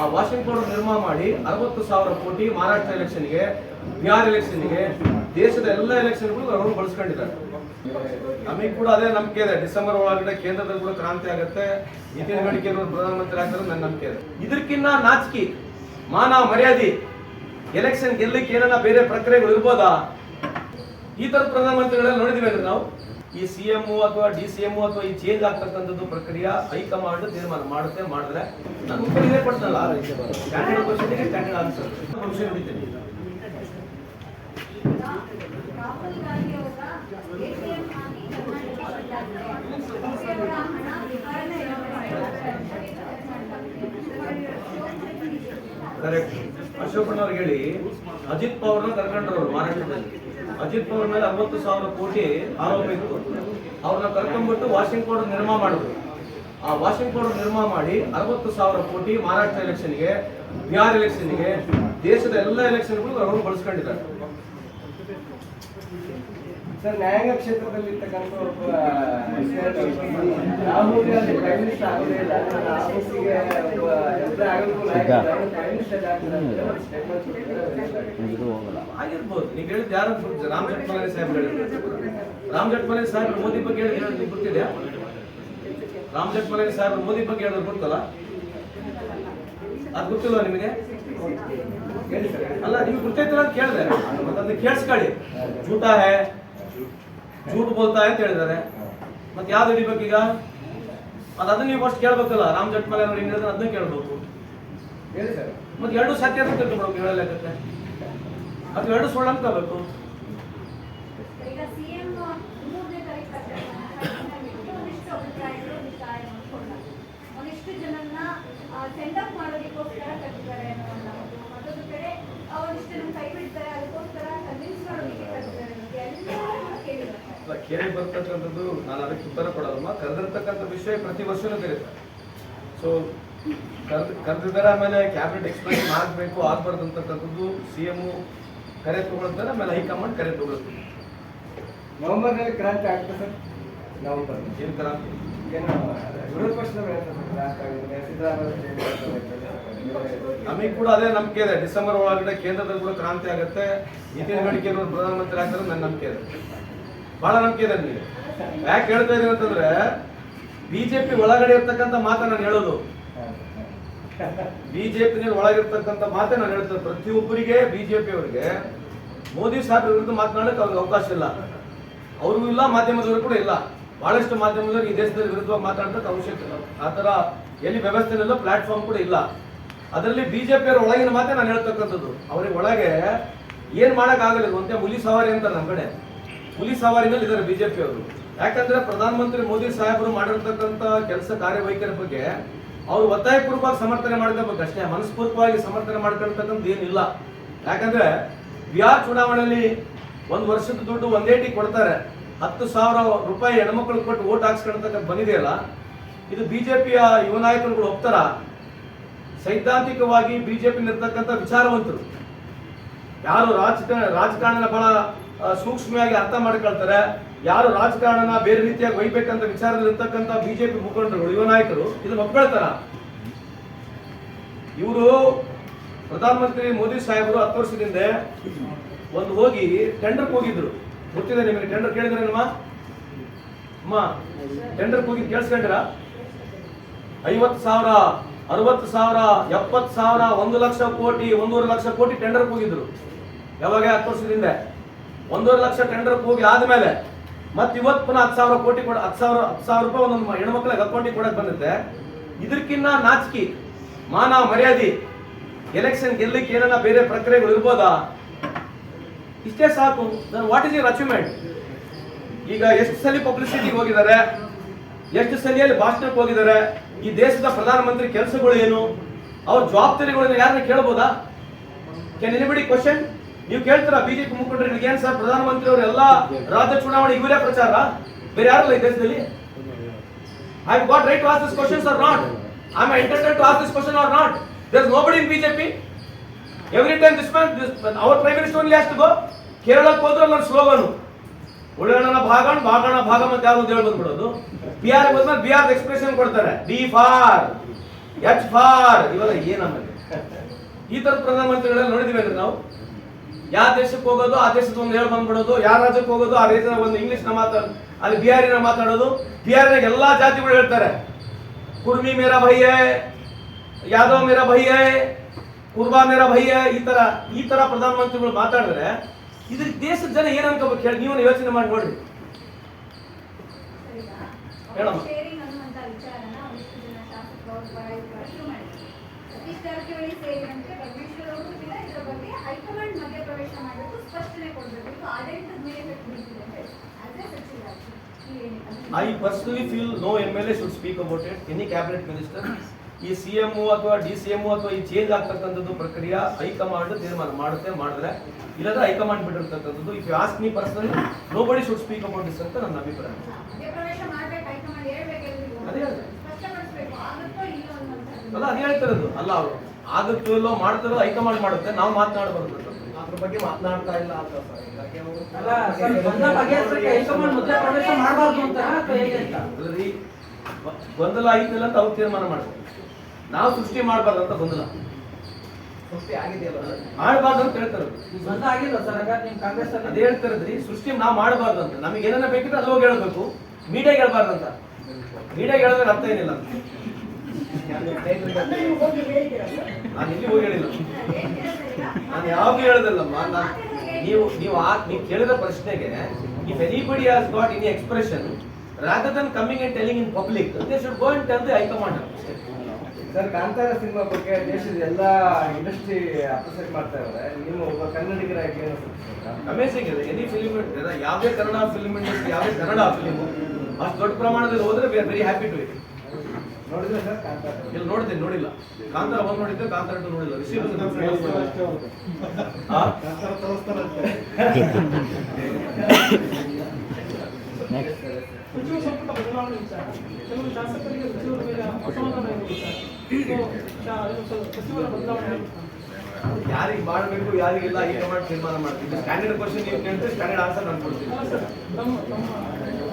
ಆ washing powder ನಿರ್ಮಾಣ ಮಾಡಿ ಅರವತ್ತು ಸಾವಿರ ಕೋಟಿ ಮಹಾರಾಷ್ಟ್ರ ಎಲೆಕ್ಷನ್ಗೆ, ಬಿಹಾರ್ ಎಲೆಕ್ಷನ್ಗೆ, ದೇಶದ ಎಲ್ಲ ಎಲೆಕ್ಷನ್ಗಳು ಅವರು ಬಳಸ್ಕೊಂಡಿದ್ದಾರೆ. ನಮಗೆ ಕೂಡ ಅದೇ ನಂಬಿಕೆ ಇದೆ. ಡಿಸೆಂಬರ್ ಒಳಗಡೆ ಕೇಂದ್ರದಲ್ಲಿ ಕೂಡ ಕ್ರಾಂತಿ ಆಗುತ್ತೆ. ನಿತಿನ್ ಗಡ್ಕರಿ ಅವರು ಪ್ರಧಾನಮಂತ್ರಿ ಆಗ್ತಾರೆ ನನ್ನ ನಂಬಿಕೆ ಇದೆ. ಇದಕ್ಕಿನ್ನ ನಾಚಿಕೆ, ಮಾನ ಮರ್ಯಾದೆ, ಎಲೆಕ್ಷನ್ ಗೆಲ್ಲಕ್ಕೆ ಏನನ್ನ ಬೇರೆ ಪ್ರಕ್ರಿಯೆಗಳು ಇರ್ಬೋದಾ? ಈ ತರದ ಪ್ರಧಾನಮಂತ್ರಿಗಳೆಲ್ಲ ನೋಡಿದ್ವಿ ಅಂದ್ರೆ ನಾವು. ಈ ಸಿ ಎಂ ಅಥವಾ ಡಿ ಸಿ ಎಂ ಅಥವಾ ಈ ಚೇಂಜ್ ಆಗ್ತಕ್ಕಂಥದ್ದು ಪ್ರಕ್ರಿಯೆ ಹೈಕಮಾಂಡ್ ತೀರ್ಮಾನ ಮಾಡುತ್ತೆ ಮಾಡಿದ್ರೆ ನಾನು ಉತ್ತರ ಇದೇ ಕೊಡ್ತಲ್ಲ ಸ್ಟ್ಯಾಂಡರ್ಡ್ ಕ್ವಶನ್ಗೆ ಸ್ಟ್ಯಾಂಡರ್ಡ್ ಆನ್ಸರ್ ಕ್ವಶನ್ ಹೊಡಿತೀನಿ ಕರೆಕ್ಟ್ ಅಶೋಕಣ್ಣವ್ರಿಗೆ ಹೇಳಿ, ಅಜಿತ್ ಪವರ್ನ ಕರ್ಕೊಂಡ್ರವ್ರು ಮಹಾರಾಷ್ಟ್ರದಲ್ಲಿ. ಅಜಿತ್ ಪವರ್ ಮೇಲೆ ಅರವತ್ತು ಸಾವಿರ ಕೋಟಿ ಆರೋಪ ಇತ್ತು. ಅವ್ರನ್ನ ಕರ್ಕೊಂಡ್ಬಿಟ್ಟು ವಾಷಿಂಗ್ ಪೌಡರ್ ನಿರ್ಮಾಣ ಮಾಡಿದ್ರು. ಆ ವಾಷಿಂಗ್ ಪೌಡರ್ ನಿರ್ಮಾಣ ಮಾಡಿ ಅರವತ್ತು ಸಾವಿರ ಕೋಟಿ ಮಹಾರಾಷ್ಟ್ರ ಎಲೆಕ್ಷನ್ಗೆ ಬಿಹಾರ್ ಎಲೆಕ್ಷನ್ಗೆ ದೇಶದ ಎಲ್ಲ ಎಲೆಕ್ಷನ್ಗಳು ಅವರು ಬಳಸ್ಕೊಂಡಿದ್ದಾರೆ. ಸರ್ ನ್ಯಾಯಾಂಗ ಕ್ಷೇತ್ರದಲ್ಲಿ ಒಬ್ಬ ಆಗಿರ್ಬೋದು. ಯಾರು ರಾಮ್ ಜೇಠ್ಮಲಾನಿ ಸಾಹೇಬ್ ರಾಮ್ ಜೇಠ್ಮಲಾನಿ ಸಾಹೇಬ್ ಮೋದಿ ಬಗ್ಗೆ ಹೇಳಿದ್ರು ಗೊತ್ತಿದೆಯಾ ರಾಮ್ ಜೇಠ್ಮಲಾನಿ ಸಾಹೇಬ್ ಮೋದಿ ಬಗ್ಗೆ ಹೇಳಿದ್ರು ಗೊತ್ತಲ್ಲ? ಅದು ಗೊತ್ತಿಲ್ಲ ನಿಮಗೆ? ಅಲ್ಲ ನಿಮ್ಗೆ ಗೊತ್ತೈತಿಲ್ಲ ಅಂತ ಕೇಳಿದೆ. ಮತ್ತೊಂದು ಕೇಳಿಸ್ಕೊಳ್ಳಿ. ಊಟ ಹೇ ಝೂಟ್ ಬೋಲ್ತಾ ಅಂತ ಹೇಳಿದ್ದಾರೆ. ಮತ್ತೆ ಯಾವ್ದು ಹಿಡಿಬೇಕು ಈಗ? ಅದನ್ನ ನೀವು ಫಸ್ಟ್ ಕೇಳ್ಬೇಕಲ್ಲ ರಾಮ್ ಜಟ್ಮಲೆ ಅವ್ರು ಹೇಳಿದ್ರೆ ಅದನ್ನ ಕೇಳ್ಬೇಕು. ಮತ್ತೆ ಎರಡು ಸತ್ಯ ಅಂತ ತಿಳ್ಕೊಬೇಕು ಹೇಳಲಾಗತ್ತೆ ಅದು ಎರಡು ಸುಳ್ಳು ತಗೋಬೇಕು ಕೇಳಿ ಬರ್ತಕ್ಕಂಥದ್ದು ನಾನು ಅದಕ್ಕೆ ಉತ್ತರ ಕೊಡೋದಮ್ಮ. ಕರೆದಿರ್ತಕ್ಕಂಥ ವಿಷಯ ಪ್ರತಿ ವರ್ಷನೂ ಕರೀತಾರೆ ಸೊ ಕರೆದು ಕರೆದಿದ್ದಾರೆ ಆಮೇಲೆ ಕ್ಯಾಬಿನೆಟ್ ಎಕ್ಸ್ಪ್ಲೈನ್ ಮಾಡಬೇಕು ಆಗ್ಬಾರ್ದು ಅಂತಕ್ಕಂಥದ್ದು ಸಿ ಎಂ ಕರೆ ತಗೊಳ್ತಾರೆ ಆಮೇಲೆ ಹೈಕಮಾಂಡ್ ಕರೆ ತಗೊಳ್ತಾರೆ ನವಂಬರ್ನಲ್ಲಿ ಕ್ರಾಂತಿ ಆಗ್ತದೆ ಸರ್? ನವೆಂಬರ್ ಏನು ಕ್ರಾಂತಿ? ಏನು ವಿರೋಧ ಪಕ್ಷದವ್ರು ಹೇಳ್ತಾರೆ ಸಿದ್ದರಾಮಯ್ಯ ನಮಗೆ ಕೂಡ ಅದೇ ನಂಬಿಕೆ ಇದೆ. ಡಿಸೆಂಬರ್ ಒಳಗಡೆ ಕೇಂದ್ರದಲ್ಲಿ ಕೂಡ ಕ್ರಾಂತಿ ಆಗುತ್ತೆ. ನಿತಿನ್ ಗಡ್ಕರಿ ಅವರು ಪ್ರಧಾನಮಂತ್ರಿ ಆಗ್ತಾರೆ ನನ್ನ ನಂಬಿಕೆ ಇದೆ. ಬಹಳ ನಂಬಿಕೆ ಇದೆ ನನಗೆ ಯಾಕೆ ಹೇಳ್ತಾ ಇದೀನಿ ಅಂತಂದ್ರೆ, ಬಿಜೆಪಿ ಒಳಗಡೆ ಇರ್ತಕ್ಕಂಥ ಮಾತು ನಾನು ಹೇಳೋದು. ಬಿಜೆಪಿ ಒಳಗಿರ್ತಕ್ಕಂಥ ಮಾತೇ ನಾನು ಹೇಳ್ತೇನೆ. ಪ್ರತಿಯೊಬ್ಬರಿಗೆ ಬಿಜೆಪಿ ಅವರಿಗೆ ಮೋದಿ ಸಾಹೇಬ್ರ ವಿರುದ್ಧ ಮಾತನಾಡಕ್ಕೆ ಅವ್ರಿಗೆ ಅವಕಾಶ ಇಲ್ಲ. ಅವ್ರಿಗೂ ಇಲ್ಲ ಮಾಧ್ಯಮದವರು ಕೂಡ ಇಲ್ಲ. ಬಹಳಷ್ಟು ಮಾಧ್ಯಮದವರು ಈ ದೇಶದಲ್ಲಿ ವಿರುದ್ಧವಾಗಿ ಮಾತಾಡೋದಕ್ಕೆ ಅವಶ್ಯಕತೆ ಇಲ್ಲ. ಆ ಥರ ಎಲ್ಲಿ ವ್ಯವಸ್ಥೆನಲ್ಲ ಪ್ಲಾಟ್ಫಾರ್ಮ್ ಕೂಡ ಇಲ್ಲ. ಅದರಲ್ಲಿ ಬಿಜೆಪಿ ಅವರ ಒಳಗಿನ ಮಾತೇ ನಾನು ಹೇಳ್ತಕ್ಕಂಥದ್ದು. ಅವ್ರಿಗೆ ಒಳಗೆ ಏನು ಮಾಡಕ್ ಆಗಲ್ಲ ಒಂದೇ ಹುಲಿ ಸವಾರಿ ಅಂತ ನಮ್ಮ ಕಡೆ. ಹುಲಿ ಸವಾರಿನಲ್ಲಿ ಇದ್ದಾರೆ ಬಿಜೆಪಿ ಅವರು. ಯಾಕಂದ್ರೆ ಪ್ರಧಾನಮಂತ್ರಿ ಮೋದಿ ಸಾಹೇಬರು ಮಾಡಿರ್ತಕ್ಕಂಥ ಕೆಲಸ ಕಾರ್ಯವೈಖರಿ ಬಗ್ಗೆ ಅವ್ರು ಒತ್ತಾಯಪೂರ್ವಕವಾಗಿ ಸಮರ್ಥನೆ ಮಾಡ್ಕೋಬೇಕು ಅಷ್ಟೇ, ಮನಸ್ಪೂರ್ವಕವಾಗಿ ಸಮರ್ಥನೆ ಮಾಡ್ಕೊಳ್ತಕ್ಕಂಥ ಏನಿಲ್ಲ. ಯಾಕಂದ್ರೆ ಬಿಹಾರ್ ಚುನಾವಣೆಯಲ್ಲಿ ಒಂದು ವರ್ಷದ ದುಡ್ಡು ಒಂದೇಟಿ ಕೊಡ್ತಾರೆ. ಹತ್ತು ಸಾವಿರ ರೂಪಾಯಿ ಹೆಣ್ಮಕ್ಳು ಕೊಟ್ಟು ಓಟ್ ಹಾಕ್ಸ್ಕೊಳ್ತಕ್ಕಂಥ ಬಂದಿದೆಯಲ್ಲ ಇದು ಬಿಜೆಪಿಯ ಯುವ ನಾಯಕರುಗಳು ಒಪ್ತಾರ. ಸೈದ್ಧಾಂತಿಕವಾಗಿ ಬಿಜೆಪಿ ನಿರ್ತಕ್ಕಂಥ ವಿಚಾರವಂತರು. ಯಾರು ರಾಜಕಾರಣ ರಾಜಕಾರಣ ಬಹಳ ಸೂಕ್ಷ್ಮವಾಗಿ ಅರ್ಥ ಮಾಡ್ಕೊಳ್ತಾರೆ. ಯಾರು ರಾಜಕಾರಣನ ಬೇರೆ ರೀತಿಯಾಗಿ ಒಯ್ಬೇಕಂತ ವಿಚಾರದಲ್ಲಿ ಇರ್ತಕ್ಕಂಥ ಬಿಜೆಪಿ ಮುಖಂಡರು ಯುವ ನಾಯಕರು, ಇದನ್ನ ಒಪ್ಕೊಳ್ತಾರ? ಇವರು ಪ್ರಧಾನಮಂತ್ರಿ ಮೋದಿ ಸಾಹೇಬರು ಹತ್ತು ವರ್ಷದಿಂದ ಒಂದು ಹೋಗಿ ಟೆಂಡರ್ ಹೋಗಿದ್ರು. ಗೊತ್ತಿದೆ ನಿಮಗೆ ಟೆಂಡರ್ ಕೇಳಿದ್ರೆ ಅಮ್ಮ ಟೆಂಡರ್ ಹೋಗಿ ಕೇಳಿಸ್ಕೊಂಡ್ರ? ಐವತ್ತು ಸಾವಿರ, ಅರವತ್ತು ಸಾವಿರ, ಎಪ್ಪತ್ತು ಸಾವಿರ, ಒಂದು ಲಕ್ಷ ಕೋಟಿ, ಒಂದೂವರೆ ಲಕ್ಷ ಕೋಟಿ ಟೆಂಡರ್ ಹೋಗಿದ್ರು. ಯಾವಾಗ? ಹತ್ತು ವರ್ಷದಿಂದ. ಒಂದೂವರೆ ಲಕ್ಷ ಟೆಂಡರ್ ಹೋಗಿ ಆದ್ಮೇಲೆ ಮತ್ತೆ ಇವತ್ತು ಪುನಃ ಹತ್ತು ಸಾವಿರ ಕೋಟಿ ಕೊಡ ಹತ್ತು ಸಾವಿರ ಹತ್ತು ಸಾವಿರ ರೂಪಾಯಿ ಒಂದೊಂದು ಹೆಣ್ಮಕ್ಳಿಗೆ ಅಕೌಂಟಿಗೆ ಕೊಡಕ್ ಬಂದಿದೆ ಇದಕ್ಕಿನ್ನ ನಾಚಿಕೆ, ಮಾನ, ಮರ್ಯಾದೆ ಎಲೆಕ್ಷನ್ ಗೆಲ್ಲಕ್ಕೆ ಏನನ್ನ ಬೇರೆ ಪ್ರಕ್ರಿಯೆಗಳು ಇರ್ಬೋದಾ? ಇಷ್ಟೇ ಸಾಕು. ವಾಟ್ ಇಸ್ ಯುವರ್ ಅಚೀವ್ಮೆಂಟ್ ಈಗ ಎಷ್ಟು ಸಲ ಪಬ್ಲಿಸಿಟಿಗೆ ಹೋಗಿದ್ದಾರೆ? ಎಷ್ಟು ಸಲಿಯಲ್ಲಿ ಭಾಷಣಕ್ಕೆ ಹೋಗಿದ್ದಾರೆ? ಈ ದೇಶದ ಪ್ರಧಾನಮಂತ್ರಿ ಕೆಲಸಗಳು ಏನು? ಅವ್ರ ಜವಾಬ್ದಾರಿಗಳನ್ನ ಯಾರನ್ನ ಕೇಳ್ಬೋದಾ? ಕ್ಯಾನ್ ಎನಿಬಡಿ ಕ್ವಶನ್ ನೀವು ಕೇಳ್ತೀರ, ಬಿಜೆಪಿ ಮುಖಂಡರಿಗೆ ಏನ್ ಸರ್ ಪ್ರಧಾನಮಂತ್ರಿ ಅವರು ಎಲ್ಲ ರಾಜ್ಯ ಚುನಾವಣೆ ಇವರೇ ಪ್ರಚಾರ? ಬೇರೆ ಯಾರಲ್ಲ ಈ ದೇಶದಲ್ಲಿ? I got right to ask this or not I am entertain to ask this question or not there is nobody in BJP every time this man our prime minister only ಅಷ್ಟು ಗೋ ಕೇರಳಕ್ಕೆ ಹೋದ್ರೆ ನನ್ನ ಸ್ಲೋಗನು ಉಳ್ಳಣ್ಣ ಭಾಗಣ ಭಾಗಣ ಭಾಗ ಮತ್ತೆ ಯಾವ್ದು ಹೇಳಿ ಬಂದ್ಬಿಡೋದು ಬಿಹಾರ್ ಹೋದ್ಮೇಲೆ ಬಿಹಾರ್ ಎಕ್ಸ್ಪ್ರೆಷನ್ ಕೊಡ್ತಾರೆ. ಡಿ ಫಾರ್ ಎಚ್ ಫಾರ್ ಇವೆಲ್ಲ ಏನಮ್ಮ ಈ ತರದ ಪ್ರಧಾನಮಂತ್ರಿಗಳೆಲ್ಲ ನೋಡಿದಿವಿ ನಾವು. ಯಾವ ದೇಶಕ್ಕೆ ಹೋಗೋದು, ಆ ದೇಶದ ಒಂದು ಹೇಳಿ ಬಂದ್ಬಿಡೋದು, ಯಾವ ರಾಜ್ಯಕ್ಕೆ ಹೋಗೋದು, ಆ ದೇಶದ ಒಂದು ಇಂಗ್ಲಿಷ್ನ ಮಾತಾಡ ಅಲ್ಲಿ ಬಿಹಾರಿನ ಮಾತಾಡೋದು. ಬಿಹಾರಿನಾಗ ಎಲ್ಲಾ ಜಾತಿಗಳು ಹೇಳ್ತಾರೆ. ಕುರ್ಮಿ ಮೇರಾ ಭೈ ಹೈ ಯಾದವ್ ಮೇರಾ ಭೈ ಹೈ ಕುರ್ಬಾ ಮೇರಾ ಭೈ ಹೈ ಈ ತರ ಈ ತರ ಪ್ರಧಾನಮಂತ್ರಿಗಳು ಮಾತಾಡಿದ್ರೆ ಇದ್ರ ದೇಶದ ಜನ ಏನ್ ಅನ್ಕೋಬೇಕು ಹೇಳಿ ನೀವು ಯೋಚನೆ ಮಾಡಿ ನೋಡ್ರಿ. ಹೇಳಮ್ಮ. ಸೇರಿದಂತೆ ಪರಮೇಶ್ವರ್ ಅವರು ಕೂಡ ಇದರ ಬಗ್ಗೆ ಹೈಕಮಾಂಡ್ ಮಧ್ಯಪ್ರವೇಶ ಮಾಡಬೇಕು ಸ್ಪಷ್ಟನೆ ಕೊಡಬೇಕು ಇದು ಆಡಳಿತದ ಮೇಲೆ ಎಫೆಕ್ಟ್ ಅಂತ ಅದೇ ಸಚಿವರಾಗಿ I personally feel no M L A should speak about it any cabinet minister ಈ ಸಿ ಎಂ ಅಥವಾ ಡಿ ಸಿ ಎಂ ಅಥವಾ ಈ ಚೇಂಜ್ ಆಗ್ತಕ್ಕಂಥದ್ದು ಪ್ರಕ್ರಿಯೆ ಹೈಕಮಾಂಡ್ ತೀರ್ಮಾನ ಮಾಡುತ್ತೆ ಮಾಡಿದ್ರೆ. ಇಲ್ಲದ್ರೆ high command ಬಿಟ್ಟಿರ್ತಕ್ಕಂಥದ್ದು. If you ask me personally nobody should speak about this ಅಂತ ನನ್ನ ಅಭಿಪ್ರಾಯ. ಅದೇ ಹೇಳ್ದೆ. ಸ್ಪಷ್ಟಪಡಿಸ್ಬೇಕು ಆಗುತ್ತೋ ಇಲ್ಲೋ ಅನ್ನುವಂಥದ್ದು ಅಲ್ಲ ಅದು ಹೇಳ್ತಿರೋದು. ಅಲ್ಲ ಅವರು ಆಗುತ್ತೋ ಇಲ್ಲೋ ಮಾಡ್ತಾರೋ ಹೈಕಮಾಂಡ್ ಮಾಡುತ್ತೆ ನಾವು ಮಾತನಾಡಬಾರ್ದು. ಅದ್ರ ಬಗ್ಗೆ ಮಾತನಾಡ್ತಾ ಇಲ್ಲ ಅಂತ ಗೊಂದಲ ಐತಿಲ್ಲ ಅಂತ ಅವ್ರು ತೀರ್ಮಾನ ಮಾಡ್ತಾರೆ ನಾವು ಸೃಷ್ಟಿ ಮಾಡಬಾರ್ದು ಅಂತ ಗೊಂದಲ. ಸೃಷ್ಟಿ ಆಗಿದೆಯಲ್ಲ ಮಾಡಬಾರ್ದು ಅಂತ ಹೇಳ್ತಾರೆ ಗೊಂದಲ ಆಗಿಲ್ಲ ಸರ್ ಹಾಗಾದ್ರೆ ನಿಮ್ ಕಾಂಗ್ರೆಸ್ ಅದೇ ಹೇಳ್ತಾರದ್ರಿ ಸೃಷ್ಟಿ ನಾವು ಮಾಡಬಾರ್ದು ಅಂತ. ನಮಗೆ ಏನಾರ ಬೇಕಿದ್ರೆ ಅಲ್ಲಿ ಹೋಗಿ ಹೇಳ್ಬೇಕು. ಮೀಡಿಯಾಗ ಹೇಳ್ಬಾರ್ದು ಅಂತ. ಮೀಡಿಯಾಗೆ ಹೇಳಿದ್ರೆ ಅರ್ಥ ಏನಿಲ್ಲ. ನಾನು ಇಲ್ಲಿ ಹೋಗಿ ಹೇಳಿಲ್ಲ ನಾನು ಯಾವಾಗ ಹೇಳದಲ್ಲಮ್ಮ ನಾನು ನೀವು ನೀವು ಆ ನೀವು ಕೇಳಿದ ಪ್ರಶ್ನೆಗೆ if anybody has got any expression rather than coming and telling in public they should go and tell the high command sir Kantara cinema ಬಗ್ಗೆ ದೇಶದ ಎಲ್ಲ ಇಂಡಸ್ಟ್ರಿ ಅಪ್ರಿಸಿಯೇಟ್ ಮಾಡ್ತಾ ಇದ್ದಾರೆ. ನೀವು ಒಬ್ಬ ಕನ್ನಡಿಗರಾಗಿ? ಅಮೇಸಿಂಗ್ ಇದೆ. ಎನಿ ಫಿಲ್ಮ್ ಯಾವುದೇ ಕನ್ನಡ ಫಿಲ್ಮ್ ಇಂಡಸ್ಟ್ರಿ ಯಾವುದೇ ಕನ್ನಡ ಫಿಲ್ಮ್ ಅಷ್ಟು ದೊಡ್ಡ ಪ್ರಮಾಣದಲ್ಲಿ ಹೋದ್ರೆ we are very happy to it ಇಲ್ಲಿ ನೋಡಿದ್ದೆ ನೋಡಿಲ್ಲ. ಕಾಂತಾರ ಒಂದು ನೋಡಿದ್ದೆ ಕಾಂತಾರ ಟು ನೋಡಿಲ್ಲ ರಿಸೀವ್ ಯಾರಿಗೆ ಮಾಡಬೇಕು ಯಾರಿಗಿಲ್ಲ ಮಾಡಿ ತೀರ್ಮಾನ ಮಾಡ್ತೀನಿ ಸ್ಟ್ಯಾಂಡರ್ಡ್ ಕ್ವಶನ್ ನೀವು ಕೇಳಿದ್ರೆ ಸ್ಟ್ಯಾಂಡರ್ಡ್ ಆನ್ಸರ್ ನಾನು ಕೊಡ್ತೀನಿ.